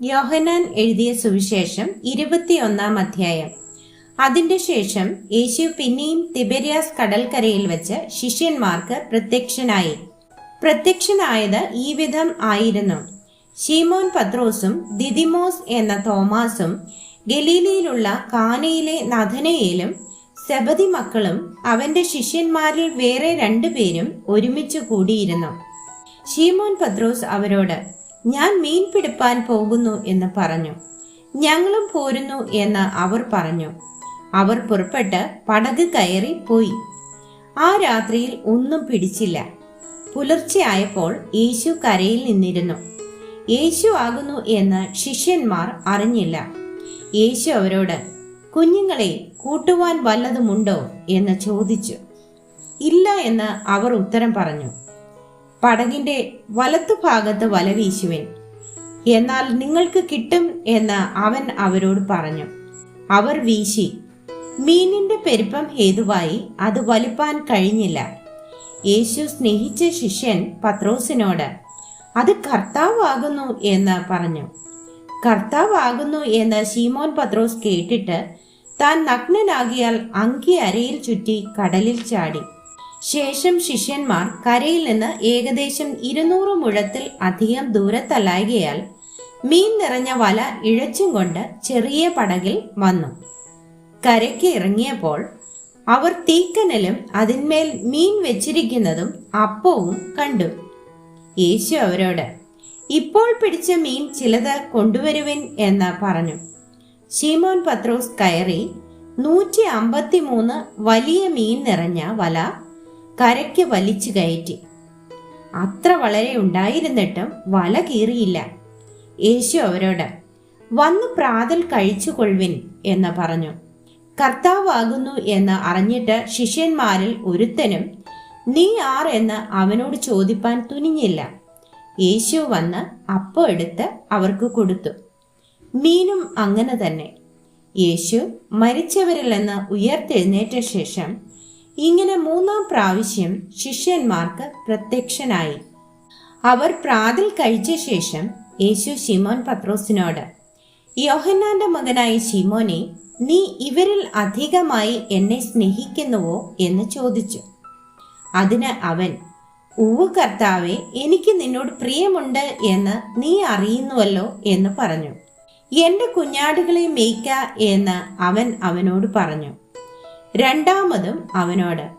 യോഹനാൻ എഴുതിയ സുവിശേഷം ഇരുപത്തിയൊന്നാം അധ്യായം. അതിന്റെ ശേഷം യേശു പിന്നെയും തിബരിയാസ് കടൽക്കരയിൽ വെച്ച് ശിഷ്യന്മാർക്ക് പ്രത്യക്ഷനായി. പ്രത്യക്ഷനായത് ഈ വിധം ആയിരുന്നു. ഷീമോൻ പത്രോസും ദിദിമോസ് എന്ന തോമാസും ഗലീലയിലുള്ള കാനയിലെ നഥനയിലും സബതി മക്കളും അവന്റെ ശിഷ്യന്മാരിൽ വേറെ രണ്ടുപേരും ഒരുമിച്ച് കൂടിയിരുന്നു. ഷീമോൻ പത്രോസ് അവരോട് ഞാൻ മീൻ പിടിപ്പാൻ പോകുന്നു എന്ന് പറഞ്ഞു. ഞങ്ങളും പോരുന്നു എന്ന് അവർ പറഞ്ഞു. അവർ പുറപ്പെട്ട് പടക് കയറി പോയി. ആ രാത്രിയിൽ ഒന്നും പിടിച്ചില്ല. പുലർച്ചെയായപ്പോൾ യേശു കരയിൽ നിന്നിരുന്നു. യേശു ആകുന്നു എന്ന് ശിഷ്യന്മാർ അറിഞ്ഞില്ല. യേശു അവരോട് കുഞ്ഞുങ്ങളെ കൂട്ടുവാൻ വല്ലതുമുണ്ടോ? എന്ന് ചോദിച്ചു. ഇല്ല എന്ന് അവർ ഉത്തരം പറഞ്ഞു. പടകിന്റെ വലത്തുഭാഗത്ത് വല വീശുവിൻ. എന്നാൽ നിങ്ങൾക്ക് കിട്ടും എന്ന് അവൻ അവരോട് പറഞ്ഞു. അവർ വീശി. മീനിന്റെ പെരുപ്പം ഹേതുവായി അത് വലുപ്പാൻ കഴിഞ്ഞില്ല. യേശു സ്നേഹിച്ച ശിഷ്യൻ പത്രോസിനോട് അത് കർത്താവാകുന്നു എന്ന് പറഞ്ഞു. കർത്താവാകുന്നു എന്ന് ശീമോൻ പത്രോസ് കേട്ടിട്ട് താൻ നഗ്നനാകിയാൽ അങ്കി അരയിൽ ചുറ്റി കടലിൽ ചാടി. ശേഷം ശിഷ്യന്മാർ കരയിൽ നിന്ന് ഏകദേശം ഇരുന്നൂറ് മുഴത്തിൽ അധികം ദൂരത്തല്ലായകയാൽ മീൻ നിറഞ്ഞ വല ഇഴച്ചും കൊണ്ട് ചെറിയ പടകിൽ വന്നു. കരയ്ക്ക് ഇറങ്ങിയപ്പോൾ അവർ തീക്കനലും അതിന്മേൽ മീൻ വെച്ചിരിക്കുന്നതും അപ്പവും കണ്ടു. യേശു അവരോട് ഇപ്പോൾ പിടിച്ച മീൻ ചിലത് കൊണ്ടുവരുവിൻ എന്ന് പറഞ്ഞു. ശീമോൻ പത്രോസ് കയറി നൂറ്റി അമ്പത്തിമൂന്ന് വലിയ മീൻ നിറഞ്ഞ വല കരയ്ക്ക് വലിച്ചു കയറ്റി. അത്ര വളരെ ഉണ്ടായിരുന്നിട്ടും വല കീറിയില്ല. യേശു അവരോട് വന്നു പ്രാതൽ കഴിച്ചു കൊഴുവിൻ എന്ന് പറഞ്ഞു. കർത്താവാകുന്നു എന്ന് അറിഞ്ഞിട്ട് ശിഷ്യന്മാരിൽ ഒരുത്തനും നീ ആർ എന്ന് അവനോട് ചോദിപ്പാൻ തുനിഞ്ഞില്ല. യേശു വന്ന് അപ്പം എടുത്ത് അവർക്ക് കൊടുത്തു. മീനും അങ്ങനെ തന്നെ. യേശു മരിച്ചവരിൽ നിന്ന് ഉയർത്തെഴുന്നേറ്റ ശേഷം ഇങ്ങനെ മൂന്നാം പ്രാവശ്യം ശിഷ്യന്മാർക്ക് പ്രത്യക്ഷനായി. അവർ പ്രാതിൽ കഴിച്ച ശേഷം യേശു ശിമോൻ പത്രോസിനോട് യോഹന്നാന്റെ മകനായ ശിമോനെ നീ ഇവരിൽ അധികമായി എന്നെ സ്നേഹിക്കുന്നുവോ? എന്ന് ചോദിച്ചു. അതിന് അവൻ ഉവ് കർത്താവെ എനിക്ക് നിന്നോട് പ്രിയമുണ്ട് എന്ന് നീ അറിയുന്നുവല്ലോ? എന്ന് പറഞ്ഞു. എന്റെ കുഞ്ഞാടുകളെ മേയ്ക്ക എന്ന് അവൻ അവനോട് പറഞ്ഞു. രണ്ടാമതും അവനോട്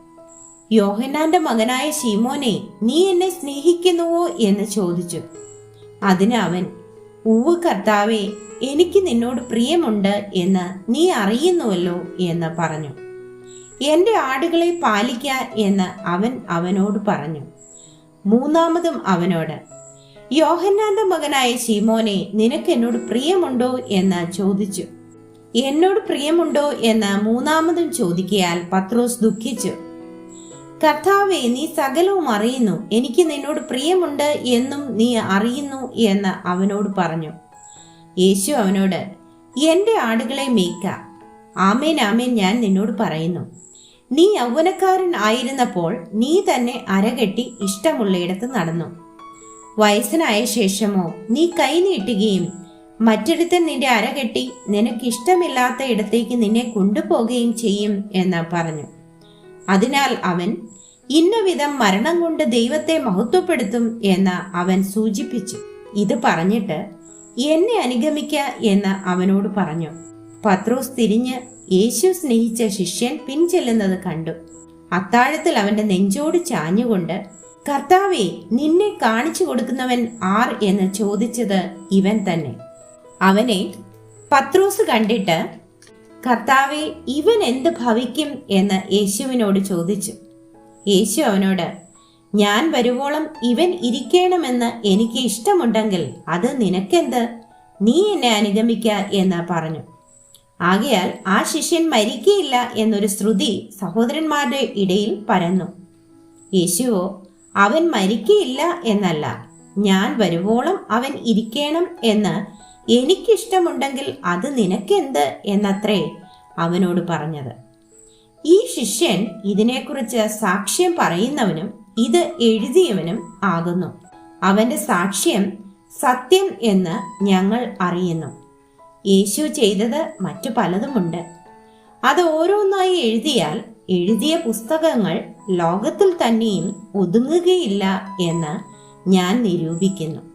യോഹന്നാന്റെ മകനായ ശീമോനെ നീ എന്നെ സ്നേഹിക്കുന്നുവോ? എന്ന് ചോദിച്ചു. അതിന് അവൻ ഉവ് കർത്താവെ എനിക്ക് നിന്നോട് പ്രിയമുണ്ട് എന്ന് നീ അറിയുന്നുവല്ലോ? എന്ന് പറഞ്ഞു. എന്റെ ആടുകളെ പാലിക്ക എന്ന് അവൻ അവനോട് പറഞ്ഞു. മൂന്നാമതും അവനോട് യോഹന്നാന്റെ മകനായ ശീമോനെ നിനക്ക് എന്നോട് പ്രിയമുണ്ടോ? എന്ന് ചോദിച്ചു. എന്നോട് പ്രിയമുണ്ടോ എന്ന് മൂന്നാമതും ചോദിക്കയാൽ പത്രോസ് ദുഃഖിച്ചു. കർത്താവെ നീ സകലവും അറിയുന്നു. എനിക്ക് നിന്നോട് പ്രിയമുണ്ട് എന്നും നീ അറിയുന്നു എന്ന് അവനോട് പറഞ്ഞു. യേശു അവനോട് എന്റെ ആടുകളെ മേയ്ക്ക. ആമേൻ ആമേൻ ഞാൻ നിന്നോട് പറയുന്നു. നീ യൗവനക്കാരൻ ആയിരുന്നപ്പോൾ നീ തന്നെ അരകെട്ടി ഇഷ്ടമുള്ളയിടത്ത് നടന്നു. വയസ്സനായ ശേഷമോ നീ കൈ നീട്ടുകയും മറ്റൊരുത്തൻ നിന്റെ അരകെട്ടി നിനക്ക് ഇഷ്ടമില്ലാത്ത ഇടത്തേക്ക് നിന്നെ കൊണ്ടുപോകുകയും ചെയ്യും എന്ന് പറഞ്ഞു. അതിനാൽ അവൻ ഇന്ന വിധം മരണം കൊണ്ട് ദൈവത്തെ മഹത്വപ്പെടുത്തും എന്ന് അവൻ സൂചിപ്പിച്ചു. ഇത് പറഞ്ഞിട്ട് എന്നെ അനുഗമിക്ക എന്ന് അവനോട് പറഞ്ഞു. പത്രോസ് തിരിഞ്ഞ് യേശു സ്നേഹിച്ച ശിഷ്യൻ പിൻചെല്ലുന്നത് കണ്ടു. അത്താഴത്തിൽ അവന്റെ നെഞ്ചോട് ചാഞ്ഞുകൊണ്ട് കർത്താവെ നിന്നെ കാണിച്ചു കൊടുക്കുന്നവൻ ആർ? എന്ന് ചോദിച്ചത് ഇവൻ തന്നെ. അവനെ പത്രോസ് കണ്ടിട്ട് കർത്താവെ ഇവൻ എന്ത് ഭവിക്കും? എന്ന് യേശുവിനോട് ചോദിച്ചു. യേശു അവനോട് ഞാൻ വരുവോളം ഇവൻ ഇരിക്കണമെന്ന് എനിക്ക് ഇഷ്ടമുണ്ടെങ്കിൽ അത് നിനക്കെന്ത്? നീ എന്നെ അനുഗമിക്ക എന്ന് പറഞ്ഞു. ആകയാൽ ആ ശിഷ്യൻ മരിക്കയില്ല എന്നൊരു ശ്രുതി സഹോദരന്മാരുടെ ഇടയിൽ പരന്നു. യേശുവോ അവൻ മരിക്കയില്ല എന്നല്ല. ഞാൻ വരുവോളം അവൻ ഇരിക്കണം എന്ന് എനിക്കിഷ്ടമുണ്ടെങ്കിൽ അത് നിനക്കെന്ത്? എന്നത്രേ അവനോട് പറഞ്ഞത്. ഈ ശിഷ്യൻ ഇതിനെക്കുറിച്ച് സാക്ഷ്യം പറയുന്നവനും ഇത് എഴുതിയവനും ആകുന്നു. അവന്റെ സാക്ഷ്യം സത്യം എന്ന് ഞങ്ങൾ അറിയുന്നു. യേശു ചെയ്തത് മറ്റു പലതുമുണ്ട്. അത് ഓരോന്നായി എഴുതിയാൽ എഴുതിയ പുസ്തകങ്ങൾ ലോകത്തിൽ തന്നെയും ഒതുങ്ങുകയില്ല എന്ന് ഞാൻ നിരൂപിക്കുന്നു.